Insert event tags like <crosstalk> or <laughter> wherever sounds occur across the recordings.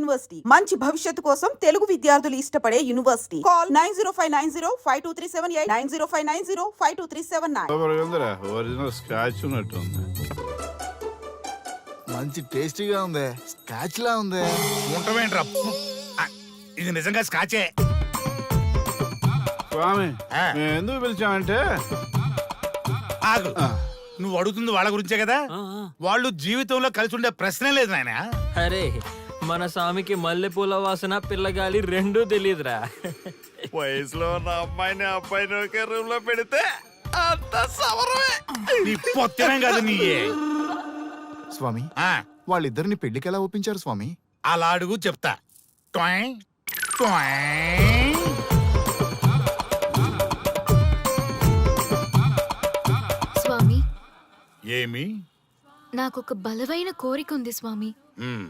University. మంచి భవిష్యత్తు కోసం తెలుగు విద్యార్థులు ఇష్టపడే university. Call nine zero five nine zero five two three seven eight nine zero five nine zero five two three seven nine. Super ఉందిరా original scotch ఉన్నట్టుంది మంచి టేస్టీగా ఉంది. స్కాచ్ లా ఉంది. ఉంటమేంట్రా ఇది నిజంగా స్కాచే స్వామి. మేము ఎందుకు పిలిచామంటే? ఆగు. నువ్వు అడుగుతుంది వాళ్ళ గురించే కదా? వాళ్ళు జీవితంలో కలిసి ఉండే ప్రశ్నే లేదు నాయన. అరే మన స్వామికి మల్లెపూల వాసన పిల్లగాలి రెండూ తెలియదురా వయసులో ఉన్న అమ్మాయిని అబ్బాయిని ఒకే రూమ్లో పెడితే అంత సవరమే. నీ పొత్తమే కాదు నీయే. స్వామి ఆ, వాళ్ళిద్దరిని పెళ్ళికి ఎలా ఒప్పించారు స్వామి? అలా అడుగు చెప్తా. టొయ్, టొయ్. స్వామి. ఏమి? నాకొక బలమైన కోరిక ఉంది స్వామి. ఉమ్,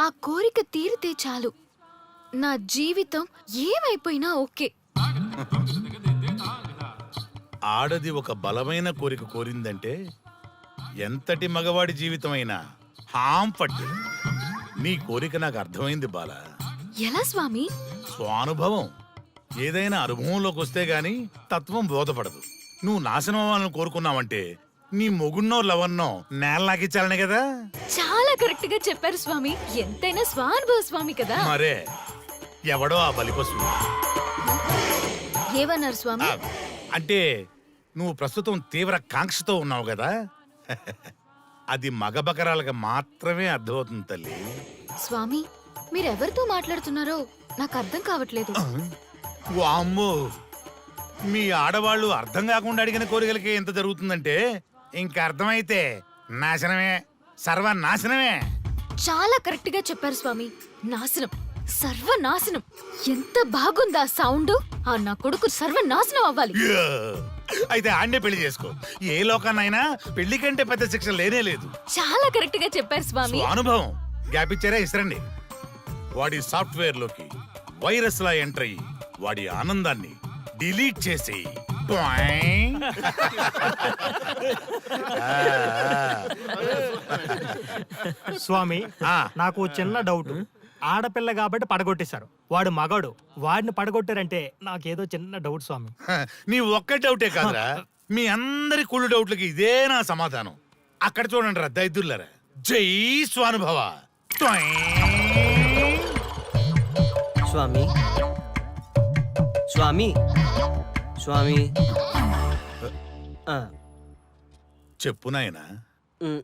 ఆ కోరిక తీరితే చాలు. నా జీవితం ఏమైపోయినా ఓకే. ఆడది ఒక బలమైన కోరిక కోరిందంటే ఎంతటి మగవాడి జీవితమైనా హాం పట్టు. నీ కోరిక నాకు అర్థమైంది బాల. ఎలా స్వామి? స్వానుభవం. ఏదైనా అనుభవంలోకి వస్తే గాని తత్వం బోధపడదు. నువ్వు నాశనం అవ్వాలని కోరుకున్నావంటే నీ మొగున్నో లవన్నో నేల నాకిచ్చాలనే కదా. చాలా కరెక్ట్గా చెప్పారు స్వామి. ఎంతైనా స్వానుభవ స్వామి కదా. మరే ఎవడో ఆ బలిపశు ఏమన్నారు స్వామి? అంటే నువ్వు ప్రస్తుతం తీవ్ర కాంక్షతో ఉన్నావు కదా. అది మగ బకరాలకు మాత్రమే అర్థమవుతుంది తల్లి. స్వామి మీరెవరితో మాట్లాడుతున్నారో నాకు అర్థం కావట్లేదు. వామ్మో. మీ ఆడవాళ్ళు అర్థం కాకుండా అడిగిన కోరికలకి ఎంత జరుగుతుందంటే ఇంక అర్థమైతే నాశనమే. సర్వనాశనమే. చాలా కరెక్ట్గా చెప్పారు స్వామి. నాశనం. సర్వనాశనం. ఎంత బాగుందా సౌండ్? ఆ నా కొడుకు సర్వనాశనం అవ్వాలి! అయితే ఆన్నే పెళ్ళి చేసుకో. ఏ లోకాన్నైనా పెళ్ళి కంటే పెద్ద శిక్ష లేనే లేదు. చాలా కరెక్ట్గా చెప్పారు స్వామి. అనుభవం. గ్యాప్ ఇచ్చారా? ఇసరండి వాడి సాఫ్ట్వేర్లోకి వైరస్ లా ఎంటర్ అయ్యి వాడి ఆనందాన్ని డిలీట్ చేసి స్వామి ఆ. నాకు చిన్న డౌట్. ఆడపిల్ల కాబట్టి పడగొట్టేశారు. వాడు మగాడు. వాడిని పడగొట్టారంటే నాకేదో చిన్న డౌట్ స్వామి. నీ ఒక్క డౌటే కాదురా. మీ అందరి కుళ్ళు డౌట్లకి ఇదే నా సమాధానం. అక్కడ చూడండి రా దైదుర్లరా జై స్వానుభవ. ట్వైన్. స్వామి. స్వామి. స్వామి. ఆ, చెప్పు నాయనా. ఉమ్,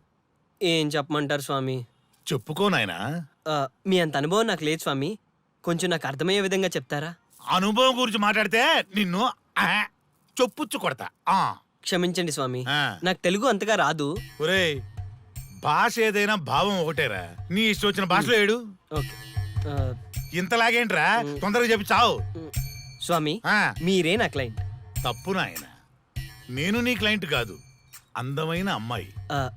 ఏం చెప్పమంటారు స్వామి? చెప్పుకో నాయనా. ఆ, మీ అంత అనుభవం నాకు లేదు స్వామి. కొంచెం నాకు అర్థమయ్యే విధంగా చెప్తారా? అనుభవం గురించి మాట్లాడితే నిన్ను ఆ, చొప్పుచ్చు కొడతా. ఆ. క్షమించండి స్వామి. ఆ. నాకు తెలుగు అంతగా రాదు. ఒరేయ్ భాష ఏదైనా భావం ఒకటేరా. నీ ఇష్టం వచ్చిన భాషలో ఏడు. ఓకే. ఆ, ఇంతలాగేంట్రా? తొందరగా చెప్పి చావు. స్వామి ఆ, మీరే నా క్లయింట్. తప్పు నాయన. నేను నీ క్లయింట్ కాదు అందమైన అమ్మాయి. ఆ,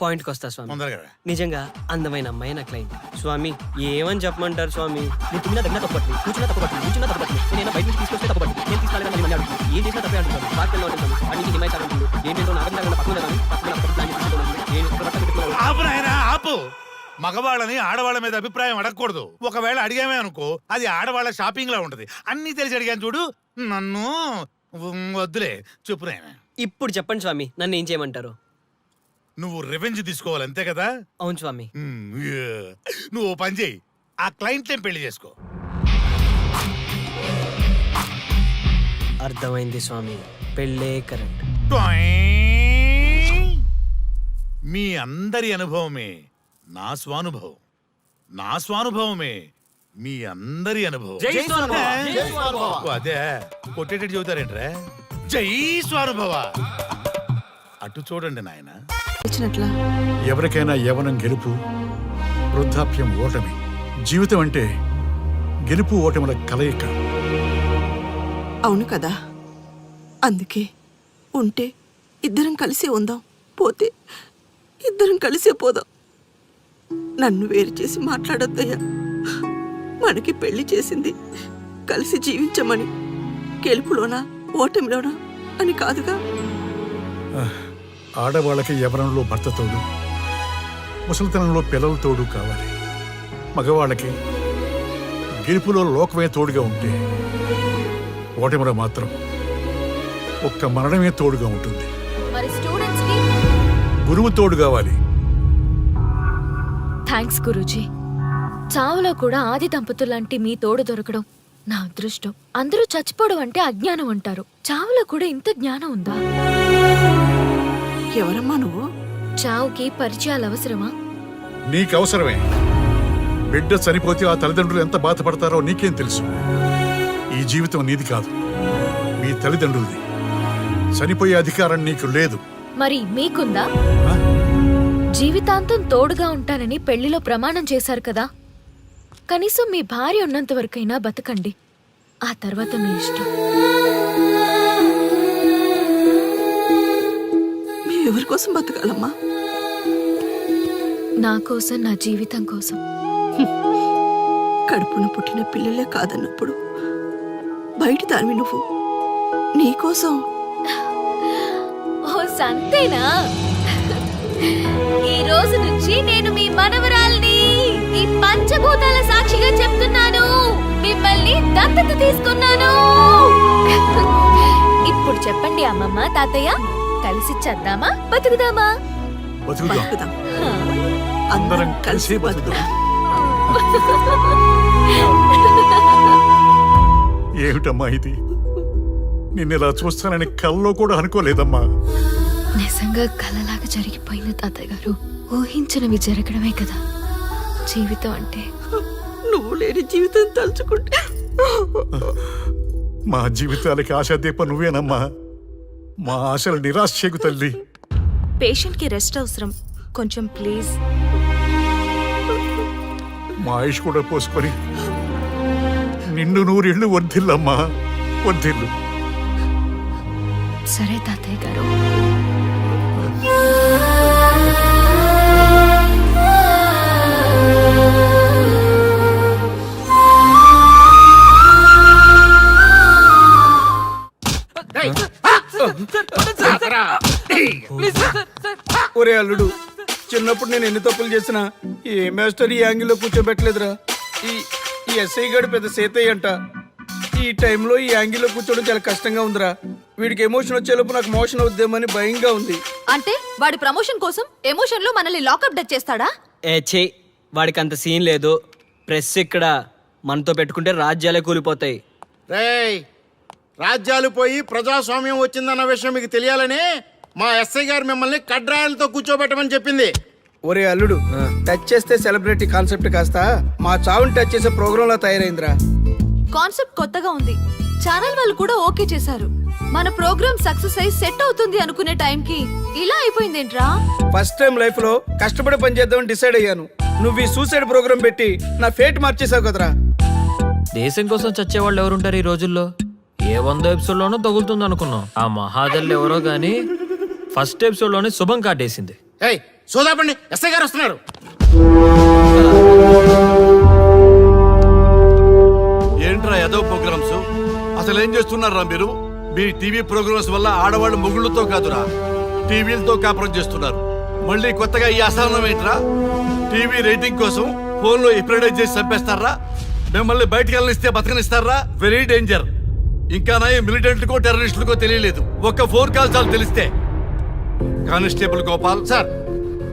పాయింట్కి వస్తా స్వామి. తొందరగా రా. నిజంగా అందమైన అమ్మాయి నా క్లయింట్. స్వామి ఏమని చెప్పమంటారు స్వామి? నేను తిన్నా దగ్గర తప్పట్లేదు కూర్చున్నా తప్పట్లేదు కూర్చున్నా తప్పట్లేదు నేను బయట నుంచి తీసుకొస్తే తప్పట్లేదు నేను తీసుకెళ్ళాలని మళ్ళీ మళ్ళీ అడుగుతాను ఏం చేసినా తప్పే అంటున్నాను బాగా పిల్లలు అంటున్నాను వాడి నుంచి హిమాయ్ అంటుంది ఏంటంటే నాకు దగ్గర పక్కన ఉన్నాను పక్కన పక్కన ప్లాన్ చేసుకుంటున్నాను నేను ఇక్కడ పక్కన పెట్టుకున్నాను ఆపు నాయన ఆపు. మగవాళ్ళని ఆడవాళ్ళ మీద అభిప్రాయం అడగకూడదు. ఒకవేళ అడిగామే అనుకో అది ఆడవాళ్ళ షాపింగ్ లా ఉంటది. అన్ని తెలిసి అడిగాను చూడు. నన్ను వద్దులే చెప్పు నాయన. ఇప్పుడు చెప్పండి స్వామి నన్ను ఏం చేయమంటారు? నువ్వు రివెంజ్ తీసుకోవాలి అంతే కదా? అవును స్వామి. యా. నువ్వు ఓ పని చేయి ఆ క్లయింట్లే పెళ్ళి చేసుకో. అర్థమైంది స్వామి పెళ్ళే ట్వైన్. మీ అందరి అనుభవమే నా స్వానుభవం. నా స్వానుభవమే. మీ అందరి అనుభవం. ఓ, అదే కొట్టేటట్టు చెబుతారేంట్రా? జై స్వానుభవ. అటు చూడండి నాయన. ఎవరికైనా యవనం గెలుపు వృద్ధాప్యం ఓటమి. జీవితం అంటే గెలుపు ఓటముల కలయిక. అవును కదా? అందుకే ఉంటే ఇద్దరం కలిసే ఉందాం పోతే ఇద్దరం కలిసే పోదాం. నన్ను వేరు చేసి మాట్లాడొద్దయ్యా. మనకి పెళ్ళి చేసింది. కలిసి జీవించమని. గెలుపులోనా ఓటమిలోనా అని కాదుగా? ఆడవాళ్ళకి యవనంలో భర్త తోడు? ముసలితనంలో పిల్లల తోడు కావాలి. మగవాళ్ళకి గెలుపులో లోకమే తోడుగా ఉంటే ఓటమిలో మాత్రం ఒక్క మరణమే తోడుగా ఉంటుంది. మరి స్టూడెంట్స్కి గురువు తోడు కావాలి. థ్యాంక్స్ గురూజీ. చావులో కూడా ఆది దంపతులాంటి మీ తోడు దొరకడం నా అదృష్టం. అందరూ చచ్చిపోవడం అంటే అజ్ఞానం అంటారు. చావులో కూడా ఇంత జ్ఞానం ఉందా? ఎవరమ్మా నువ్వు? చావుకి పరిచయాలు అవసరమా? నీకు అవసరమే బిడ్డ చనిపోతే ఆ తల్లిదండ్రులు ఎంత బాధపడతారో నీకేం తెలుసు. ఈ జీవితం నీది కాదు. మీ తల్లిదండ్రులది. చనిపోయే అధికారం నీకు లేదు. మరి మీకుందా? జీవితాంతం తోడుగా ఉంటానని పెళ్ళిలో ప్రమాణం చేశారు కదా? కనీసం మీ భార్య ఉన్నంత వరకైనా బతకండి. ఆ తర్వాత మీ ఇష్టం. మేము ఎవరి కోసం బతకాలమ్మా? నా కోసం నా జీవితం కోసం. కడుపున పుట్టిన పిల్లలే కాదన్నప్పుడు బయట దానివి నువ్వు. నీకోసం ఓ సంతేనా? ఈ రోజు నుంచి నేను మీ మనవరాల్ని ఈ పంచభూతాల సాక్షిగా చెప్తున్నాను. మిమ్మల్ని దత్తత తీసుకున్నాను. ఇప్పుడు చెప్పండి అమ్మమ్మ తాతయ్య. కలిసి చేద్దామా? బతుకుదామా? బతుకుదాం. అందరం కలిసి బతుకుదాం. ఏమిటమ్మా ఇది? నిన్నిలా చూస్తానని కల్లో కూడా అనుకోలేదమ్మా. నిజంగా కలలాగా జరిగిపోయింది తాతయ్య గారు. ఊహించినవి జరగడమే కదా. జీవితం అంటే? నువ్వు లేని జీవితం తలుచుకుంటే. మా జీవితాలకి ఆశాదీప నువ్వేనమ్మా. మా ఆశలు నిరాశ చేయకు తల్లి. పేషెంట్కి రెస్ట్ అవసరం. కొంచెం ప్లీజ్. మా ఆయుష్ కూడా పోసుకొని. నిండు నూరిళ్ళు వర్ధిల్లమ్మా వర్ధిల్లు సరే తాతయ్య గారు. ఒరే అల్లుడు చిన్నప్పుడు నేను ఎన్ని తప్పులు చేసినా ఏ మాస్టర్ ఈ యాంగిల్లో కూర్చోబెట్టలేదురా. ఈ ఈ ఎస్ఐ గడు పెద్ద సేతయ్య అంట. ఈ టైంలో ఈ యాంగిల్లో కూర్చోవడం చాలా కష్టంగా ఉందిరా. వీడికి ఎమోషన్ వచ్చేలోపు నాకు మోషన్ అవుద్దేమని భయంగా ఉంది. అంటే వాడి ప్రమోషన్ కోసం ఎమోషన్లో మనల్ని లాకప్ డెత్ చేస్తాడా? ఏ ఛీ వాడికి అంత సీన్ లేదు. ప్రెస్ ఇక్కడ మనతో పెట్టుకుంటే రాజ్యాలే కూలిపోతాయి. రేయ్ రాజ్యాలు పోయి ప్రజాస్వామ్యం వచ్చిందన్న విషయం మీకు తెలియాలని మా ఎస్ఐ గారు మిమ్మల్ని కడ్రాయలతో కూర్చోబెట్టమని చెప్పింది. ఒరే అల్లుడు టచ్ చేస్తే సెలబ్రిటీ కాన్సెప్ట్ కాస్త మా చావుని టచ్ చేసే ప్రోగ్రామ్ లా తయారైందిరా. కాన్సెప్ట్ కొత్తగా ఉంది. ఛానల్ వాళ్ళు కూడా ఓకే చేశారు. మన ప్రోగ్రామ్ సక్సెస్ అయి సెట్ అవుతుంది అనుకునే టైంకి ఇలా అయిపోయిందేంట్రా? ఫస్ట్ టైం లైఫ్లో కష్టపడి పని చేద్దామని డిసైడ్ అయ్యాను. నువ్వు ఈ సూసైడ్ ప్రోగ్రామ్ పెట్టి నా ఫేట్ మార్చేసావు కదరా. దేశం కోసం చచ్చేవాళ్ళు ఎవరుంటారు ఈ రోజుల్లో? ఏ వంద ఎపిసోడ్లోనో తగులుతుంది అనుకున్నాం. ఆ మహాదల్లు ఎవరో గానీ ఫస్ట్ ఎపిసోడ్లోనే శుభం కాటేసింది. ఏయ్ సోదాపండి. ఎస్ఐ గారు వస్తున్నారు. ఏంట్రా ఏదో ప్రోగ్రామ్స్? అసలు ఏం చేస్తున్నారా మీరు? మీ టీవీ ప్రోగ్రామ్స్ వల్ల ఆడవాళ్ళు మొగుళ్ళతో కాదురా. టీవీలతో కాపురం చేస్తున్నారు. మళ్ళీ కొత్తగా ఈ అసహనం ఏంట్రా? టీవీ రేటింగ్ కోసం ఫోన్లో ఎప్రిడైజ్ చేసి చంపేస్తారా? మిమ్మల్ని బయటికి వెళ్ళనిస్తే బతకనిస్తారా? Very danger. ఇంకా నా మిలిటెంట్లకో టెర్రరిస్టులకో తెలియలేదు. ఒక్క ఫోన్ కాల్ చాలు తెలిస్తే. Constable Gopal sir.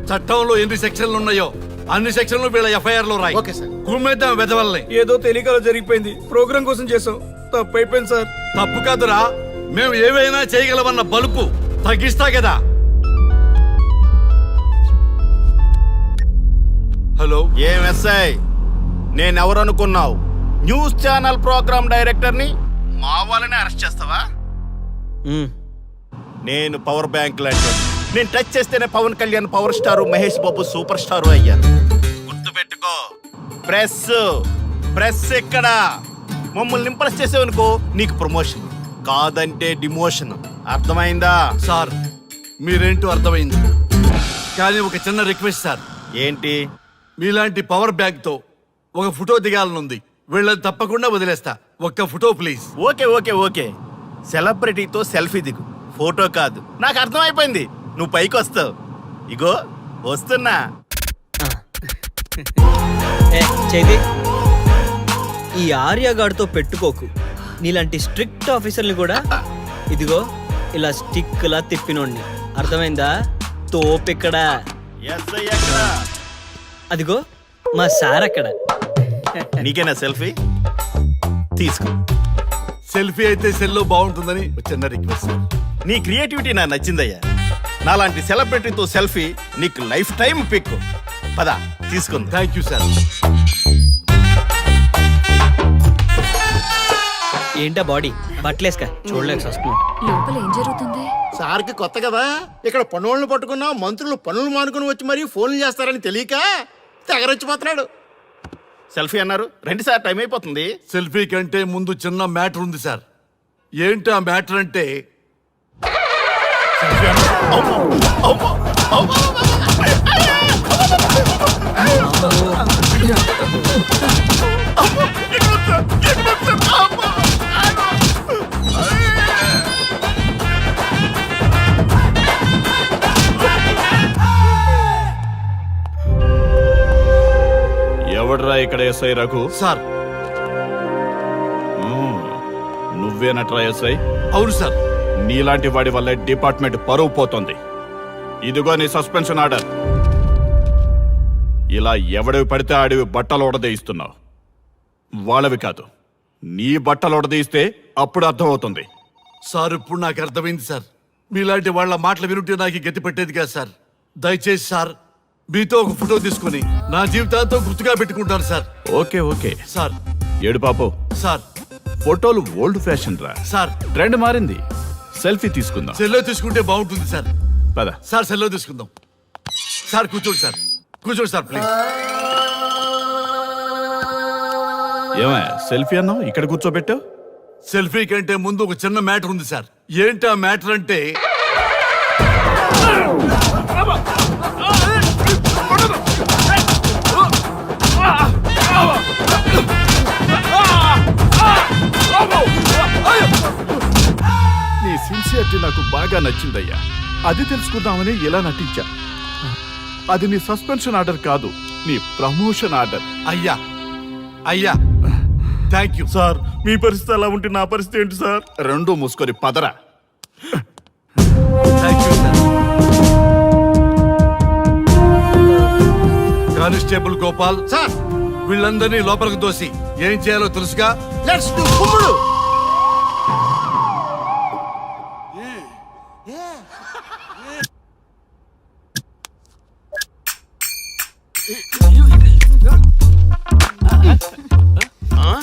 చట్టంలో ఎన్ని సెక్షన్లు ఉన్నాయో అన్ని సెక్షన్లు వీళ్ళ ఎఫ్ఐఆర్లో రాయి. Okay sir. కుమ్మేద్దాం వెదవల్ని ఏదో తెలియకలో జరిగిపోయింది. ప్రోగ్రామ్ కోసం చేసాం. తప్పు అయిపోయింది సార్. తప్పు కాదురా. మేము ఏవైనా చేయగలమన్న బలుపు తగ్గిస్తా కదా. హలో. ఏం ఎస్ఐ? నేనెవరు అనుకున్నావు న్యూస్ ఛానల్ ప్రోగ్రామ్ డైరెక్టర్ని మా వాళ్ళని అరెస్ట్ చేస్తావా? నేను పవర్ బ్యాంక్ లాంటి నేను టచ్ చేస్తేనే Pawan Kalyan power star Mahesh Babu super star అయ్యారు. గుర్తుపెట్టుకో. ప్రెస్ ప్రెస్ ఎక్కడ? మమ్మల్ని ఇంప్రెస్ చేసేవనుకో నీకు ప్రమోషన్ కాదంటే డిమోషన్ అర్థమైందా? సార్ మీరేంటో అర్థమైంది. కానీ ఒక చిన్న రిక్వెస్ట్ సార్. ఏంటి? మీలాంటి పవర్ బ్యాంక్తో ఒక ఫోటో దిగాలనుంది. వీళ్ళని తప్పకుండా వదిలేస్తా. ఒక్క photo please. Okay okay okay. సెలబ్రిటీతో selfie దిగు. ఫోటో కాదు. నాకు అర్థమైపోయింది. నువ్వు పైకి వస్తావు. ఇగో వస్తున్నా. ఏ చైతి ఈ ఆర్యగాడితో పెట్టుకోకు. నీలాంటి స్ట్రిక్ట్ ఆఫీసర్ని కూడా. ఇదిగో ఇలా స్టిక్లా తిప్పినోడిని. అర్థమైందా? తోపెక్కడ. అదిగో మా సార్ అక్కడ. నీకేనా సెల్ఫీ? తీసుకో. సెల్ఫీ అయితే సెల్లో బాగుంటుందని ఒక చిన్న రిక్వెస్ట్ నీ క్రియేటివిటీ నాకు నచ్చిందయ్యా. నాలాంటి సెలబ్రిటీతో సెల్ఫీ నీకు లైఫ్ టైం పిక్. పద తీసుకుందా. Thank you sir. ఏంటా బాడీ? బట్టలేసుక చూడలేక వస్తున్నాం లోపల ఏం జరుగుతుంది? సార్కి కొత్త కదా. ఇక్కడ పనులను పట్టుకున్నా మంత్రులు పనులు మానుకుని వచ్చి మరీ ఫోన్లు చేస్తారని తెలియక తెగరొచ్చిపోతున్నాడు సెల్ఫీ అన్నారు రెండు సార్ టైం అయిపోతుంది సెల్ఫీ కంటే ముందు చిన్న మ్యాటర్ ఉంది సార్ ఏంటి ఆ మ్యాటర్ అంటే ఎవడ్రా ఇక్కడ ఎస్ఐ రఘు? సార్. నువ్వేనట్రా ఎస్ఐ అవును సార్. నీలాంటి వాడి వల్ల డిపార్ట్మెంట్ పరువు పోతుంది. ఇదిగో నీ సస్పెన్షన్ ఆర్డర్. ఇలా ఎవడివి పడితే ఆడివి బట్టలు ఉడదీయిస్తున్నావు వాళ్ళవి కాదు. నీ బట్టలు ఉడదీయిస్తే అప్పుడు అర్థమవుతుంది. సార్ ఇప్పుడు నాకు అర్థమైంది సార్. మీలాంటి వాళ్ళ మాటలు వినుంటే నాకు గతి పెట్టేది కాదు సార్. దయచేసి సార్ మీతో ఒక ఫోటో తీసుకుని నా జీవితాంతో గుర్తుగా పెట్టుకుంటాను సార్. Okay okay. సార్. ఏడు పాపు. సార్. ఫోటోలు ఓల్డ్ ఫ్యాషన్ రా. సార్. ట్రెండ్ మారింది. సెల్ఫీ తీసుకుందాం. సెల్లో తీసుకుంటే బాగుంటుంది సార్. పద. సార్ సెల్లో తీసుకుందాం. సార్ కూర్చోండి సార్. కూర్చోండి సార్ ప్లీజ్. ఏమయ్య సెల్ఫీ అన్నావు? ఇక్కడ కూర్చోబెట్టావు సెల్ఫీ కంటే ముందు ఒక చిన్న మ్యాటర్ ఉంది సార్. ఏంటి ఆ మ్యాటర్ అంటే సిన్సియరిటీ నాకు బాగా నచ్చిందయ్యా. అది తెలుసుకుందామని ఇలా నటించా? అది నీ సస్పెన్షన్ ఆర్డర్ కాదు నీ ప్రమోషన్ ఆర్డర్. అయ్యా అయ్యా థ్యాంక్ యూ. సార్ మీ పరిస్థితి అలా ఉంటే నా పరిస్థితి ఏంటి సార్? రెండు మూసుకొని పదరా. Thank you sir. Constable Gopal sir. వీళ్ళందరినీ లోపలికి దోసి ఏం చేయాలో తెలుసుగా? Let's do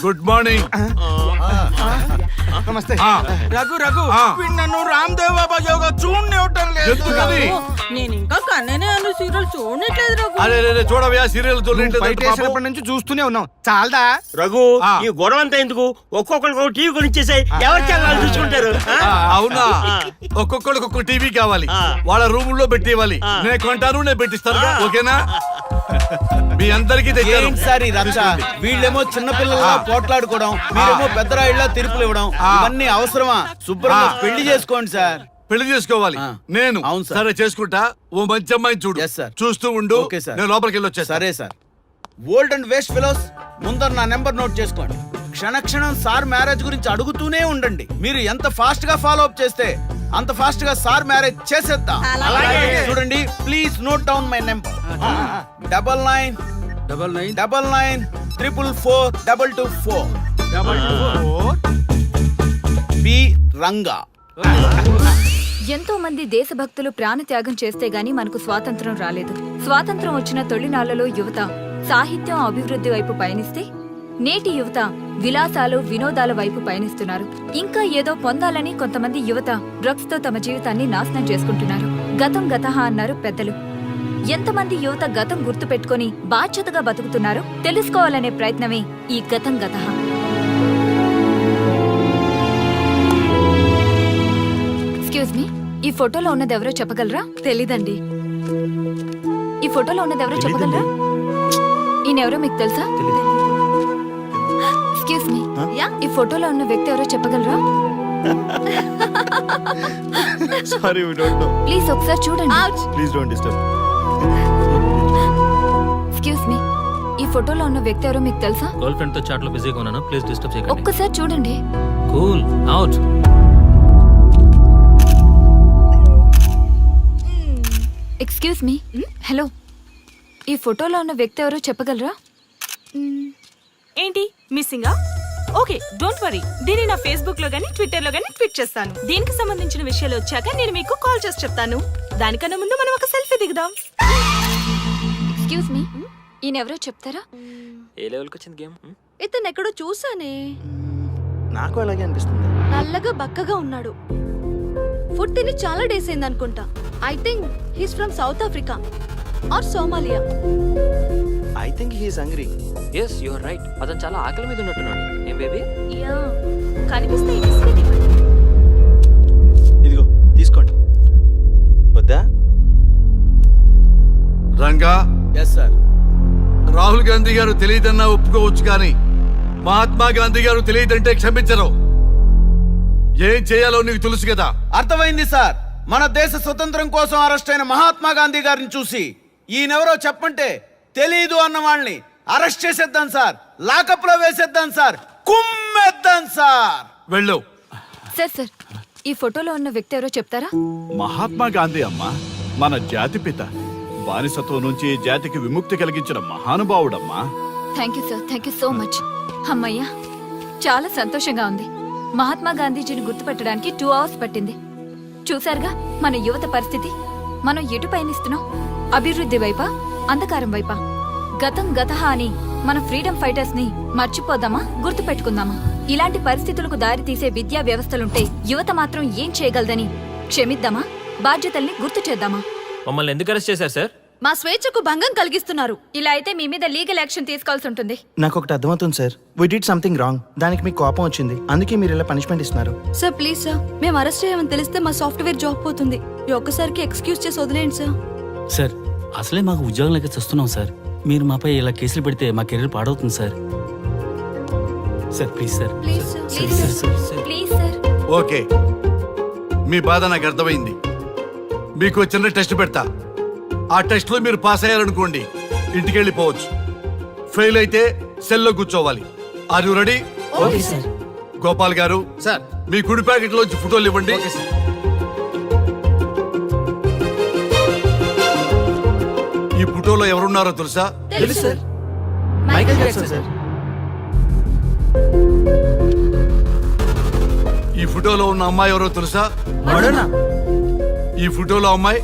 good morning. నమస్తే. రఘు రఘు. నన్ను రామ్దేవ్ బాబా యోగా చూడనివ్వటం లేదు. ఎందుకని నేను ఇంకా కన్ననే అను సీరియల్ చూడట్లేదు రఘు. అరే రే, రే చూడవయ్యా సీరియల్ చూడండి నుంచి చూస్తూనే ఉన్నాం చాలదా? రఘు ఆ. ఈ గొడవ అంతా ఎందుకు? ఒక్కొక్కరికి టీవీ కొనిచ్చేసాయి. ఎవరి ఛానల్ చూసుకుంటారు ఆ? అవునా? ఒక్కొక్కడికి ఒక్కొక్క టీవీ కావాలి. వాళ్ళ రూమ్లో పెట్టి ఇవ్వాలి ఆ. నేను కొంటాను నేను పెట్టిస్తాను. ఓకేనా? మీ అందరికీ తెచ్చాను సార్ ఈ రచ్చ? వీళ్ళేమో చిన్నపిల్లల పోట్లాడుకోవడం మీరేమో పెద్దరాయిళ్ళ తీర్పులు ఇవ్వడం ఆ. ఇవన్నీ అవసరమా? శుభ్రంగా. పెళ్ళి చేసుకోండి సార్. పెళ్ళి చేసుకోవాలి. నేను. అవును సార్. సరే చేసుకుంటా. ఓ మంచి అమ్మాయిని చూడు. Sir. చూస్తూ ఉండు. నేను లోపలికి వెళ్ళి వచ్చేస్తా. సరే sir old and waste fellows ముందర నా నెంబర్ నోట్ చేసుకోండి. క్షణక్షణం సార్ మ్యారేజ్ గురించి అడుగుతూనే ఉండండి. మీరు ఎంత ఫాస్ట్గా ఫాలో అప్ చేస్తే అంత ఫాస్ట్గా సార్ మ్యారేజ్ చేసేద్దాం. చూడండి please note down my number double nine double nine double nine triple four double two four double B Ranga ఎంతో మంది దేశభక్తులు ప్రాణత్యాగం చేస్తే గాని మనకు స్వాతంత్రం రాలేదు. స్వాతంత్రం వచ్చిన తొలినాళ్ళలో యువత సాహిత్యం అభివృద్ధి వైపు పయనిస్తే నేటి యువత విలాసాలు వినోదాల వైపు పయనిస్తున్నారు. ఇంకా ఏదో పొందాలని కొంతమంది యువత డ్రగ్స్తో తమ జీవితాన్ని నాశనం చేసుకుంటున్నారు. గతం గతహ అన్నారు పెద్దలు. ఎంతమంది యువత గతం గుర్తు పెట్టుకుని బాధ్యతగా బతుకుతున్నారో తెలుసుకోవాలనే ప్రయత్నమే ఈ గతం గతహ ఎక్స్క్యూజ్ మీ ఈ ఫోటోలో ఉన్నది ఎవరో చెప్పగలరా? తెలీదండి. ఈ ఫోటోలో ఉన్నది ఎవరో చెప్పగలరా? ఈయన ఎవరో మీకు తెలుసా? ఎక్స్క్యూజ్ మీ యా ఈ ఫోటోలో ఉన్న వ్యక్తి ఎవరో చెప్పగలరా? Sorry we don't know please ఒకసారి చూడండి. Please don't disturb excuse me ఈ ఫోటోలో ఉన్న వ్యక్తి ఎవరో మీకు తెలుసా? గర్ల్ ఫ్రెండ్తో చాట్లో బిజీగా ఉన్నాను? ప్లీజ్ డిస్టర్బ్ చేయకండి. ఒక్కసారి చూడండి. Cool out excuse me hello ఈ ఫోటోలో ఉన్న వ్యక్తి ఎవరో చెప్పగలరా? ఏంటి? మిస్సింగా ఓకే డోంట్ వరీ దీన్ని నా ఫేస్బుక్లో గానీ ట్విట్టర్లో గానీ ట్వీట్ చేస్తాను. దీనికి సంబంధించిన విషయాలు వచ్చాక నేను మీకు కాల్ చేసి చెప్తాను. దానికన్నా ముందు మనం ఒక సెల్ఫీ దిగుదాం. ఎక్స్క్యూజ్ మీ ఈయన ఎవరో చెప్తారా? ఏ లెవెల్కి వచ్చింది గేమ్? ఇతను ఎక్కడో చూసానే నాకు అలాగే అనిపిస్తుంది. నల్లగా బక్కగా ఉన్నాడు. ఫుడ్ తిని చాలా డేస్ అయింది అనుకుంటా I think he's from South Africa. Or Somalia. I think he's hungry. Yes your right అతను చాలా ఆకలి మీద ఉన్నట్టున్నాడు. ఏం బేబీ? యా కనిపిస్తే ఈ బిస్కెట్ ఇవ్వండి. ఇదిగో తీసుకోండి. వద్దా? రంగా? ఎస్ సార్ రాహుల్ గాంధీ గారు తెలియదన్నా ఒప్పుకోవచ్చు కానీ మహాత్మా గాంధీ గారు తెలియదంటే క్షమించరు. ఏం చేయాలో నీకు తెలుసు కదా? అర్థమైంది సార్. మన దేశ స్వతంత్రం కోసం అరెస్ట్ అయిన మహాత్మా గాంధీ గారిని చూసి ఈయనెవరో చెప్పంటే తెలీదు అన్న వాళ్ళని అరెస్ట్ చేసేద్దాం సార్. లాకప్లో వేసేద్దాం సార్. కుమ్మేద్దాం సార్. వెళ్ళు. సార్ సార్ ఈ ఫోటోలో ఉన్న వ్యక్తి ఎవరో చెప్తారా? మహాత్మా గాంధీ అమ్మ మన జాతిపిత. బానిసత్వం నుంచి జాతికి విముక్తి కలిగించిన మహానుభావుడమ్మా. Thank you sir thank you so much అమ్మయ్యా చాలా సంతోషంగా ఉంది. మహాత్మా గాంధీజీని గుర్తుపెట్టడానికి టూ అవర్స్ పట్టింది. చూసారుగా మన యువత పరిస్థితి. మనం ఎటు పయనిస్తున్నాం? అభివృద్ధి వైపా అంధకారం వైపా? గతం గతహ అని మన ఫ్రీడమ్ ఫైటర్స్ని మర్చిపోదామా? గుర్తుపెట్టుకుందామా? ఇలాంటి పరిస్థితులకు దారి తీసే విద్యా వ్యవస్థలుంటే యువత మాత్రం ఏం చేయగలదని క్షమిద్దామా? బాధ్యతల్ని గుర్తు చేద్దామా? మమ్మల్ని ఎందుకు అరెస్ట్ చేశారు సార్? మా స్వేచ్ఛకు భంగం కలిగిస్తున్నారు. ఇలా అయితే మీ మీద లీగల్ యాక్షన్ తీసుకోవాల్సి ఉంటుంది. నాకు ఒకటి అర్థమవుతుంది sir. We did something wrong దానికి మీకు కోపం వచ్చింది. అందుకే మీరు ఇలా పనిష్మెంట్ ఇస్తున్నారు. Sir please sir. మేము అరెస్ట్ చేయమని తెలిస్తే మా సాఫ్ట్వేర్ జాబ్ పోతుంది. ఈ ఒక్కసారికి ఎక్స్క్యూజ్ చేసి వదిలేండి సార్. సార్ అసలే మాకు ఉద్యోగం లేక చూస్తున్నాం సార్. మీరు మాపై ఇలా కేసులు పెడితే మా కెరీర్ పాడవుతుంది sir. Sir please sir. Please sir. Please sir please sir. Okay మీ బాధ నాకు అర్థమైంది. మీకు చిన్న టెస్ట్ పెడతా. ఆ టెస్ట్లో మీరు పాస్ అయ్యారనుకోండి ఇంటికి వెళ్ళిపోవచ్చు ఫెయిల్ అయితే సెల్లో కూర్చోవాలి. Are you ready? Okay sir. Gopal గారు సార్. మీ కుడి ప్యాకెట్ లోంచి ఫోటోలు ఇవ్వండి. ఈ ఫోటోలో ఎవరున్నారో తెలుసా? తెలుసు సార్. మైకేల్ జాక్సన్ సార్ ఈ ఫోటోలో ఉన్న అమ్మాయి ఎవరో తెలుసా? ఈ ఫోటోలో అమ్మాయి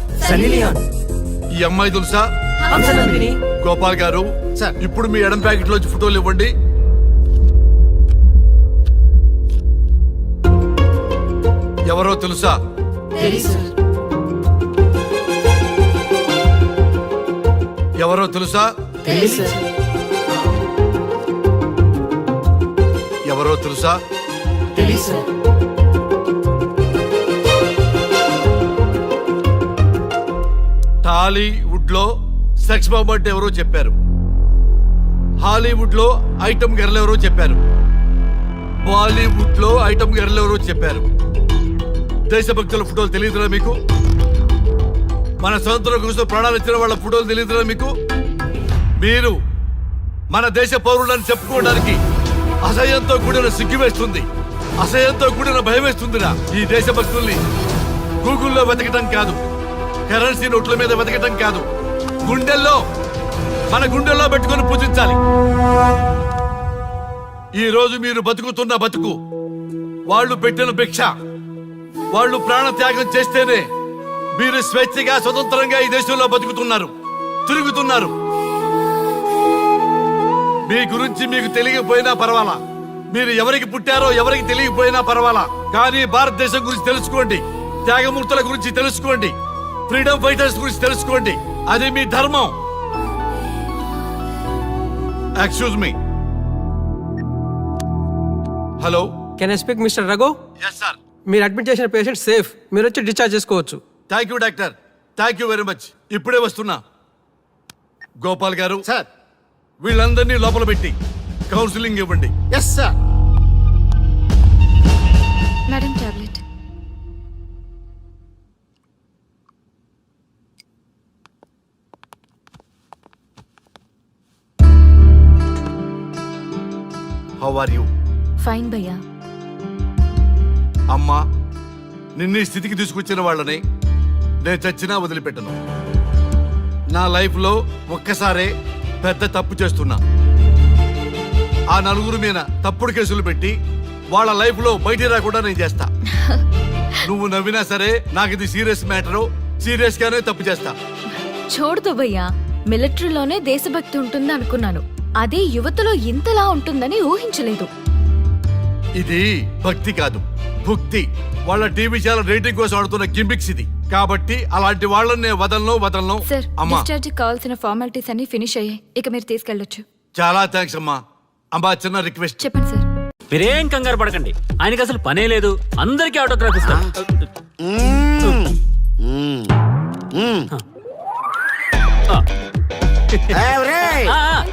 ఈ అమ్మాయి తెలుసా? గోపాల్ గారు. సార్. ఇప్పుడు మీ ఎడం ప్యాకెట్ లోంచి ఫోటోలు ఇవ్వండి. ఎవరో తెలుసా? తెలుసు ఎవరో తెలుసా? తెలుసు ఎవరో తెలుసా? తెలుసు హాలీవుడ్లో సెక్స్ బాంబ్ అంటే ఎవరో చెప్పారు. హాలీవుడ్లో ఐటమ్ గర్ల్ ఎవరో చెప్పారు. బాలీవుడ్లో ఐటమ్ గర్ల్ ఎవరో చెప్పారు. దేశభక్తుల ఫోటోలు తెలియదురా మీకు? మన స్వతంత్రం కోసం ప్రాణాలు ఇచ్చిన వాళ్ళ ఫోటోలు తెలియదురా మీకు? మీరు మన దేశ పౌరులని చెప్పుకోవడానికి అసహ్యంతో కూడిన సిగ్గు వేస్తుంది. అసహ్యంతో కూడిన భయం వేస్తుందిరా ఈ దేశభక్తుల్ని. గూగుల్లో వెతకటం కాదు. కరెన్సీ నోట్ల మీద వెతకటం కాదు. గుండెల్లో మన గుండెల్లో పెట్టుకొని పూజించాలి. ఈ రోజు మీరు బతుకుతున్న బతుకు వాళ్ళు పెట్టిన భిక్ష వాళ్ళు ప్రాణ త్యాగం చేస్తేనే మీరు స్వేచ్ఛగా స్వతంత్రంగా ఈ దేశంలో బతుకుతున్నారు తిరుగుతున్నారు. మీ గురించి మీకు తెలియకపోయినా పర్వాలా. మీరు ఎవరికి పుట్టారో ఎవరికి తెలియకపోయినా పర్వాలా. కానీ భారతదేశం గురించి తెలుసుకోండి. త్యాగమూర్తుల గురించి తెలుసుకోండి. ఫ్రీడమ్ ఫైటర్స్ గురించి తెలుసుకోండి. అది మీ ధర్మం. Excuse me hello can I speak mister Raghu yes sir మీరు అడ్మిట్ చేసిన పేషెంట్ సేఫ్ మీరు వచ్చి డిశ్చార్జ్ చేసుకోవచ్చు. Thank you doctor thank you very much ఇప్పుడే వస్తున్నా. గోపాల్ గారు సార్ వీళ్ళందరినీ లోపల పెట్టి కౌన్సిలింగ్ ఇవ్వండి. Yes sir madam how are you fine భయ్యా అమ్మా నిన్ను ఈ స్థితికి తీసుకొచ్చిన వాళ్ళని నేను చచ్చినా వదిలిపెట్టను. నా లైఫ్లో ఒక్కసారే పెద్ద తప్పు చేస్తున్నా. ఆ నలుగురు మీద తప్పుడు కేసులు పెట్టి వాళ్ళ లైఫ్లో బయటికి రాకుండా నేను చేస్తా. <laughs> నువ్వు నవ్వినా సరే నాకు ఇది సీరియస్ మ్యాటరు సీరియస్ గానే తప్పు చేస్తా. చూడదు భయ్యా మిలిటరీలోనే దేశభక్తి ఉంటుంది అనుకున్నాను అదే యువతలో ఇంతలా ఉంటుందని ఊహించలేదు. ఇది భక్తి కాదు భుక్తి. వాళ్ళ టీవీ ఛానల్ రేటింగ్ కోసం ఆడుతున్న గిమ్మిక్స్ ఇది. కాబట్టి అలాంటి వాళ్ళని నేను వదలను వదలను. సార్ అమ్మా. డిశ్చార్జ్ కావాల్సిన ఫార్మాలిటీస్ అన్ని ఫినిష్ అయ్యాయి. ఇక మీరు తీసుకెళ్ళొచ్చు. చాలా థ్యాంక్స్ అమ్మా. అమ్మా చిన్న రిక్వెస్ట్. చెప్పండి సార్. మీరేం కంగారు పడకండి. ఆయనకి అసలు పనే లేదు. అందరికీ ఆటోగ్రాఫ్ ఇస్తాం. ఆ,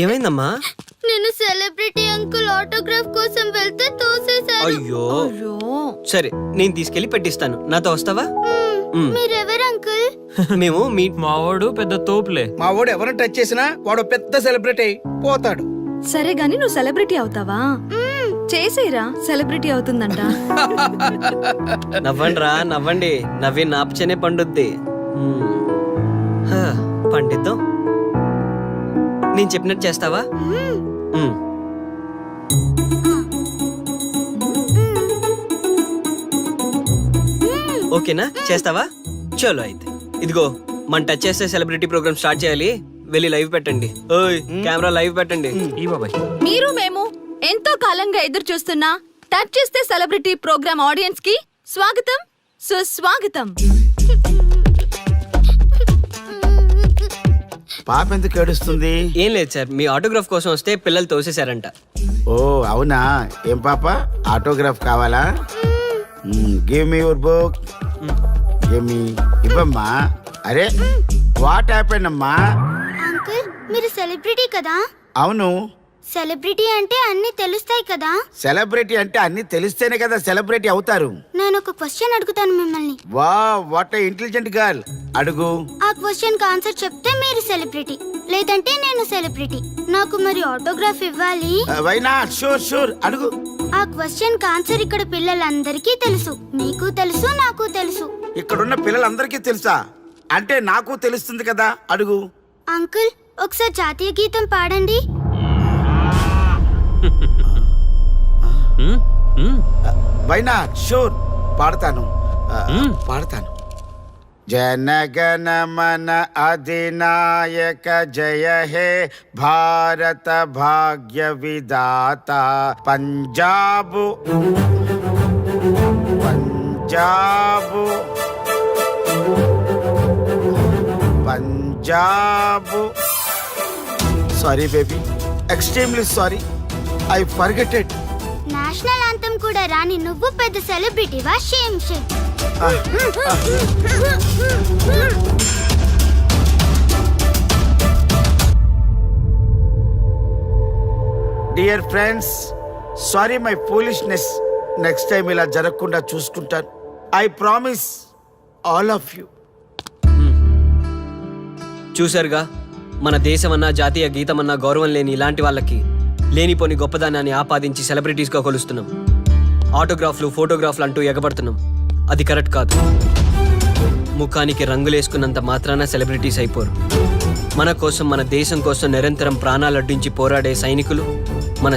ఏమైందమ్మా? నేను సెలబ్రిటీ అంకుల్ ఆటోగ్రాఫ్ కోసం వెళ్తే తోసేశారు. అయ్యో. సరే నేను తీసుకెళ్ళి పెట్టిస్తాను. నాతో వస్తావా. మీరెవరు అంకుల్? <laughs> మేము మీ మావాడు పెద్ద తోపులే. మా వాడు ఎవరిని టచ్ చేసినా వాడు పెద్ద సెలబ్రిటీ పోతాడు. సరే గాని నువ్వు సెలబ్రిటీ అవుతావా? చేసేరా సెలబ్రిటీ అవుతుందంట. <laughs> నవ్వండిరా నవ్వండి. నవ్వి నాపచనే పండుద్ది. పండిద్దాం. నేను చెప్పినట్టు చేస్తావా. ఓకేనా? చేస్తావా? చలో అయితే. ఇదిగో మన టచ్ చేస్తే సెలబ్రిటీ ప్రోగ్రామ్ స్టార్ట్ చేయాలి. వెళ్ళి లైవ్ పెట్టండి. ఓయ్ కెమెరా లైవ్ పెట్టండి. ఈ బాబాయ్. మీరు మేము ఎంతో కాలంగా ఎదురు చూస్తున్నా టచ్ చేస్తే సెలబ్రిటీ ప్రోగ్రామ్ ఆడియన్స్కి స్వాగతం. సుస్వాగతం. పాప ఎందుకు ఏడుస్తుంది? ఏం లేదు సార్ మీ ఆటోగ్రాఫ్ కోసం వస్తే పిల్లలు తోసేశారంట. ఓ అవునా? ఏం పాప? ఆటోగ్రాఫ్ కావాలా? Give me your book give me ఇవ్వమ్మా? అరే వాట్ హ్యాపెన్ అమ్మా? అంకుల్ మీరు సెలబ్రిటీ కదా? అవును. సెలబ్రిటీ అంటే అన్ని తెలుస్తాయి కదా? సెలబ్రిటీ అంటే అన్ని తెలిస్తేనే కదా సెలబ్రిటీ అవుతారు. నేను ఒక క్వశ్చన్ అడుగుతాను మిమ్మల్ని. వా వాట్ ఇంటెలిజెంట్ గర్ల్ అడుగు. ఆ క్వశ్చన్కి ఆన్సర్ చెప్తే మీరు సెలబ్రిటీ లేదంటే నేను సెలబ్రిటీ. నాకు మరి ఆటోగ్రాఫ్ ఇవ్వాలి? వై నాట్ షూర్ షూర్ అడుగు. ఆ క్వశ్చన్కి ఆన్సర్ ఇక్కడ పిల్లలందరికీ తెలుసు. మీకు తెలుసు నాకు తెలుసు. ఇక్కడున్న పిల్లలందరికీ తెలుసా? అంటే నాకు తెలుస్తుంది కదా. అడుగు. అంకుల్ ఒకసారి జాతీయ గీతం పాడండి. Um, um. Why not sure పాడతాను. ఆ, పాడతాను. జనగణ మన అధినాయక జయ హే భారత భాగ్య విదాత Punjab. Punjab. Punjab. Sorry baby extremely sorry I forgetted national anthem కూడా రాని నువ్వు పెద్ద సెలబ్రిటీవా? Shame shame. Dear friends sorry my foolishness next time ఇలా జరగకుండా చూసుకుంటాను. I promise all of you చూశారుగా మన దేశమన్నా జాతీయ గీతమన్నా గౌరవం లేని ఇలాంటి వాళ్ళకి లేనిపోని గొప్పదనాన్ని ఆపాదించి సెలబ్రిటీస్గా కొలుస్తున్నాం. ఆటోగ్రాఫ్లు ఫోటోగ్రాఫ్లు అంటూ ఎగబడుతున్నాం. అది కరెక్ట్ కాదు. ముఖానికి రంగులేసుకున్నంత మాత్రాన సెలబ్రిటీస్ అయిపోరు. మన కోసం మన దేశం కోసం నిరంతరం ప్రాణాలు అడ్డించి పోరాడే సైనికులు మన